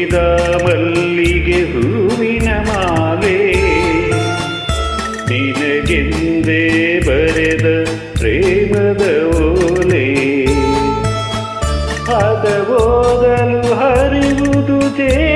ಸುರಿದ ಮಲ್ಲಿಗೆ ಹೂವಿನ ಮಾಲೆ. ನಿನಗೆಂದೇ ಬರೆದ ಪ್ರೇಮದ ಓಲೆ. ಅದ ಓದಲು ಹರಿವುದು ಜೇ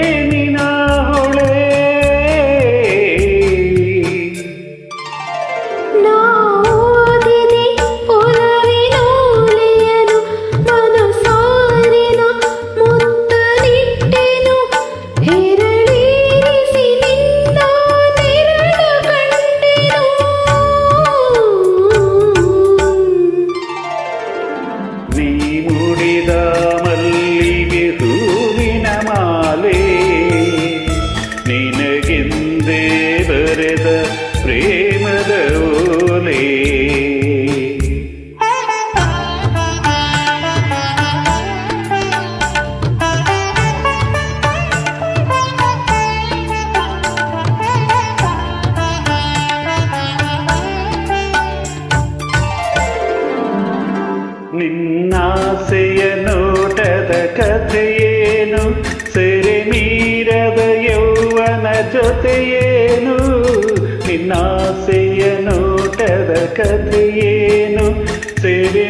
ನೀ ಮುಡಿದ ಮಲ್ಲಿಗೆ ಹೂವಿನ ನಿನಗೆಂದೇ ಬರೆದ ಪ್ರೇಮದ ಓಲೆ. ನಿನ್ನ ಜೊತೆಯೇನು ನಿನ್ನಾಸೆಯ ನೋಟದ ಕಥೆಯೇನು ಸೇರಿ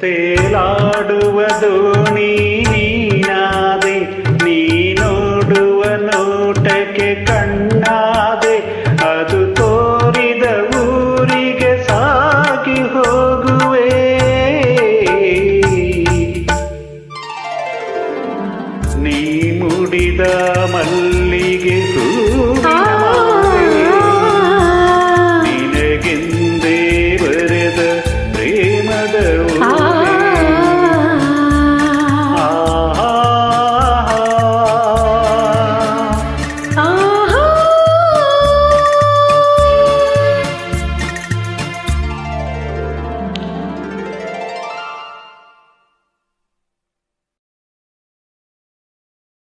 ತೇಲಾಡುವುದು ನೀ ನೀನಾದೆ ನೀನೋಡುವ ನೋಟಕ್ಕೆ ಕಣ್ಣು